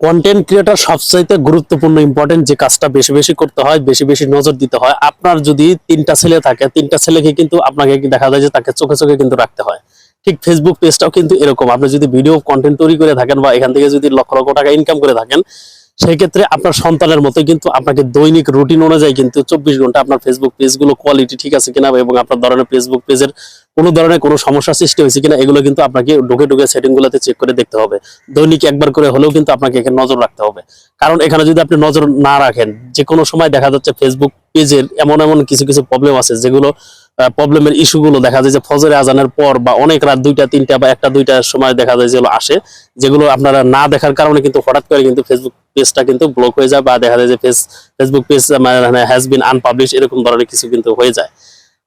Content creator সবচাইতে গুরুত্বপূর্ণ important যে কাজটা বেশি বেশি করতে হয়, বেশি বেশি নজর দিতে হয়, আপনার যদি তিনটা ছেলে থাকে, তিনটা ছেলেকে কিন্তু আপনাকে দেখা যায় যে তাকে চোখে চোখে কিন্তু রাখতে হয়। ঠিক ফেসবুক পেজটাও কিন্তু এরকম। আপনি যদি ভিডিও কন্টেন্ট তৈরি করে থাকেন বা এখান থেকে যদি লক্ষ লক্ষ টাকা ইনকাম করে থাকেন সেই ক্ষেত্রে আপনার সন্তানের মতো কিন্তু আপনাকে দৈনিক রুটিন অনুযায়ী কিন্তু চব্বিশ ঘণ্টা আপনার ফেসবুক পেজগুলো কোয়ালিটি ঠিক আছে কিনা এবং আপনার ধরনের ফেসবুক পেজের কোনো ধরনের কোনো সমস্যা সৃষ্টি হয়েছে কিনা, এগুলো কিন্তু আপনাকে ঢুকে ঢুকে সেটিং গুলোতে চেক করে দেখতে হবে। দৈনিক একবার করে হলেও কিন্তু আপনাকে এখানে নজর রাখতে হবে। কারণ এখানে যদি আপনি নজর না রাখেন যে কোনো সময় দেখা যাচ্ছে ফেসবুক পেজের এমন এমন কিছু কিছু প্রবলেম আছে যেগুলো প্রবলেমের ইস্যুগুলো দেখা যায় যে ফজরে আজানের পর বা অনেক রাত দুইটা, তিনটা বা একটা দুইটার সময় দেখা যায় যেগুলো আসে, যেগুলো আপনারা না দেখার কারণে কিন্তু হঠাৎ করে কিন্তু ফেসবুক পেজটা কিন্তু ব্লক হয়ে যায় বা দেখা যায় যে ফেস ফেসবুক পেজ মানে হ্যাজ বিন আনপাবলিশ এরকম ধরনের কিছু কিন্তু হয়ে যায়।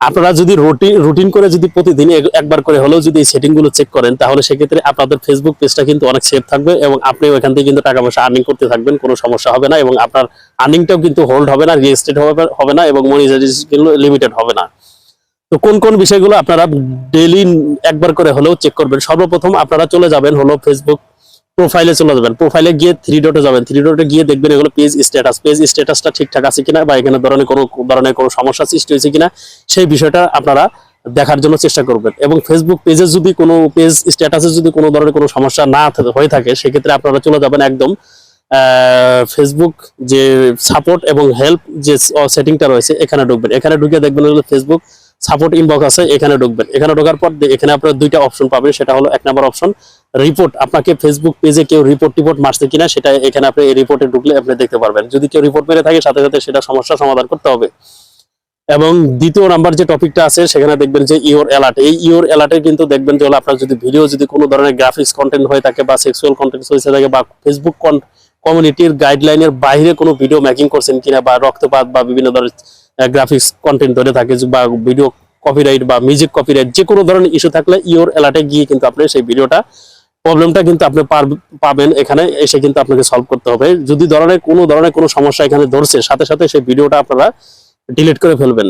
আপনারা যদি রুটিন রুটিন করে যদি প্রতিদিন একবার করে হলেও যদি এই সেটিংগুলো চেক করেন, তাহলে সেক্ষেত্রে আপনাদের ফেসবুক পেজটা কিন্তু অনেক সেফ থাকবে এবং আপনি ওইখান থেকে কিন্তু টাকা পয়সা আর্নিং করতে থাকবেন, কোনো সমস্যা হবে না এবং আপনার আর্নিংটাও কিন্তু হোল্ড হবে না রিয়েস্টেড হবে হবে না এবং মনিটাইজেশন লিমিটেড হবে না। তো কোন কোন বিষয়গুলো আপনারা ডেইলি একবার করে হলেও চেক করবেন? সর্বপ্রথম আপনারা চলে যাবেন হলো ফেসবুক প্রোফাইলে চলে যাবেন। প্রোফাইলে গিয়ে থ্রি ডটে যাবেন। থ্রি ডটে গিয়ে দেখবেন এগুলো পেজ স্ট্যাটাস পেজ স্ট্যাটাসটা ঠিকঠাক আছে কিনা বা এখানে ধরনের কোনো ধরনের কোনো সমস্যা সৃষ্টি হয়েছে কিনা সেই বিষয়টা আপনারা দেখার জন্য চেষ্টা করবেন। এবং ফেসবুক পেজে যদি কোনো পেজ স্ট্যাটাসে যদি কোনো ধরনের কোনো সমস্যা না হয়ে থাকে, সেক্ষেত্রে আপনারা চলে যাবেন একদম ফেসবুক যে সাপোর্ট এবং হেল্প যে সেটিংটা রয়েছে, এখানে ঢুকবেন। এখানে ঢুকে দেখবেন ফেসবুক সাপোর্ট ইনবক্স আছে, এখানে ঢুকবেন। এখানে ঢোকার পর এখানে আপনারা দুইটা অপশন পাবেন, সেটা হলো এক নম্বর অপশন রিপোর্ট আপনাকে ফেসবুক পেজে কেউ রিপোর্ট টিপোর্ট মারছে কিনা, সেটা এখানে আপনি এই রিপোর্টে ঢুকলে আপনি দেখতে পারবেন। যদি কেউ রিপোর্ট মেরে থাকে, সাথে সাথে সেটা সমস্যা সমাধান করতে হবে। এবং দ্বিতীয় নাম্বার যে টপিকটা আছে, সেখানে দেখবেন যে ইওর অ্যালার্ট এই ইওর অ্যালার্টে কিন্তু দেখবেন যে হলো আপনার যদি ভিডিও যদি কোনো ধরনের গ্রাফিক্স কন্টেন্ট হয়ে থাকে বা সেক্সুয়াল কন্টেন্ট হয়ে থাকে বা ফেসবুক কমিউনিটির গাইডলাইনের বাইরে কোনো ভিডিও মেকিং করছেন কিনা বা রক্তপাত বা বিভিন্ন ধরনের গ্রাফিক্স কন্টেন্ট ধরে থাকে, বা ভিডিও কপিরাইট বা মিউজিক কপিরাইট যে কোনো ধরনের ইস্যু থাকলে ইওর অ্যালার্টে গিয়ে কিন্তু আপনি সেই ভিডিওটা প্রবলেমটা কিন্তু আপনি পাবেন এখানে, এসে কিন্তু আপনাকে সলভ করতে হবে। যদি ধরনের কোনো ধরনের কোনো সমস্যা এখানে ধরছে, সাথে সাথে সেই ভিডিওটা আপনারা ডিলিট করে ফেলবেন।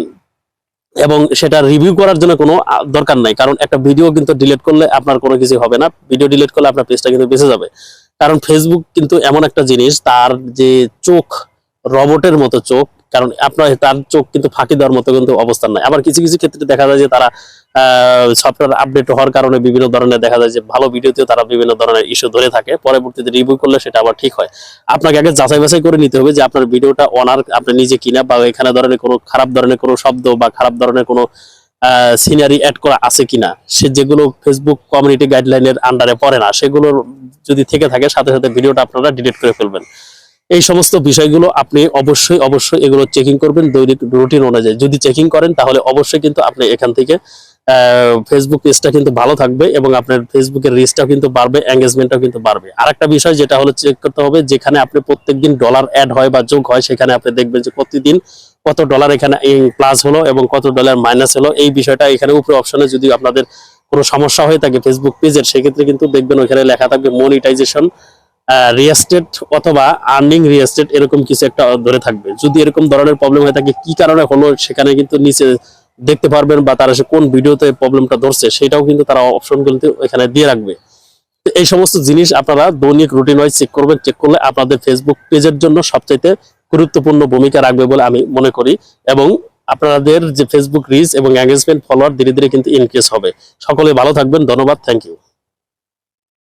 এবং সেটা রিভিউ করার জন্য কোনো দরকার নাই। কারণ একটা ভিডিও কিন্তু ডিলিট করলে আপনার কোনো কিছু হবে না। ভিডিও ডিলিট করলে আপনার পেজটা কিন্তু বেঁচে যাবে। কারণ ফেসবুক কিন্তু এমন একটা জিনিস, তার যে চোখ রবটের মতো চোখ কারণ আপনার তার চোখ কিন্তু ফাঁকি দেওয়ার মতো কিন্তু অবস্থান নাই। আবার কিছু কিছু ক্ষেত্রে দেখা যায় যে তারা সফটওয়্যার আপডেট হওয়ার কারণে বিভিন্ন ধরনের দেখা যায় যে ভালো ভিডিওতেও তারা বিভিন্ন ধরনের ইস্যু ধরে থাকে। পরবর্তীতে রিভিউ করলে সেটা আবার ঠিক হয়। আপনাকে আগে যাচাই বাছাই করে নিতে হবে যে আপনার ভিডিওটা অনার আপনি নিজে কিনা বা এখানে ধরনের কোনো খারাপ ধরনের কোনো শব্দ বা খারাপ ধরনের কোনো সিনারি অ্যাড করা আছে কিনা। সে যেগুলো ফেসবুক কমিউনিটি গাইডলাইনের আন্ডারে পড়ে না সেগুলো যদি থেকে থাকে, সাথে সাথে ভিডিওটা আপনারা ডিলিট করে ফেলবেন। এই সমস্ত বিষয়গুলো আপনি অবশ্যই অবশ্যই এগুলো চেকিং করবেন দৈনিক রুটিন অনুযায়ী। যদি চেকিং করেন, তাহলে অবশ্যই কিন্তু আপনি এখান থেকে ফেসবুক পেজটা কিন্তু ভালো থাকবে এবং আপনার ফেসবুকের রিচটাও কিন্তু বাড়বে এঙ্গেজমেন্টটাও কিন্তু বাড়বে। আরেকটা বিষয় যেটা হলো চেক করতে হবে, যেখানে আপনি প্রত্যেকদিন ডলার অ্যাড হয় বা যোগ হয়, সেখানে আপনি দেখবেন যে প্রতিদিন কত ডলার এখানে প্লাস হলো এবং কত ডলার মাইনাস হলো। এই বিষয়টা এখানে উপরে অপশনে যদি আপনাদের কোনো সমস্যা হয়ে থাকে ফেসবুক পেজের সেক্ষেত্রে কিন্তু দেখবেন ওখানে লেখা থাকবে মনিটাইজেশন রিয়েস্টেট অথবা আর্নিং রিয়েস্টেট এরকম কিছু একটা ধরে থাকবে। যদি এরকম ধরনের প্রবলেম হয়ে থাকে, কি কারণে হলো, সেখানে কিন্তু নিচে দেখতে পারবেন বা তারা সে কোন ভিডিওতে প্রবলেমটা ধরছে, সেটাও কিন্তু তারা অপশন কিন্তু এখানে দিয়ে রাখবে। এই সমস্ত জিনিস আপনারা দৈনিক রুটিন ওয়াইজ চেক করবেন চেক করলে আপনাদের ফেসবুক পেজের জন্য সবচাইতে গুরুত্বপূর্ণ ভূমিকা রাখবে বলে আমি মনে করি এবং আপনাদের যে ফেসবুক রিচ এবং এঙ্গেজমেন্ট ফলোয়ার ধীরে ধীরে কিন্তু ইনক্রিজ হবে। সকলে ভালো থাকবেন, ধন্যবাদ থ্যাংক ইউ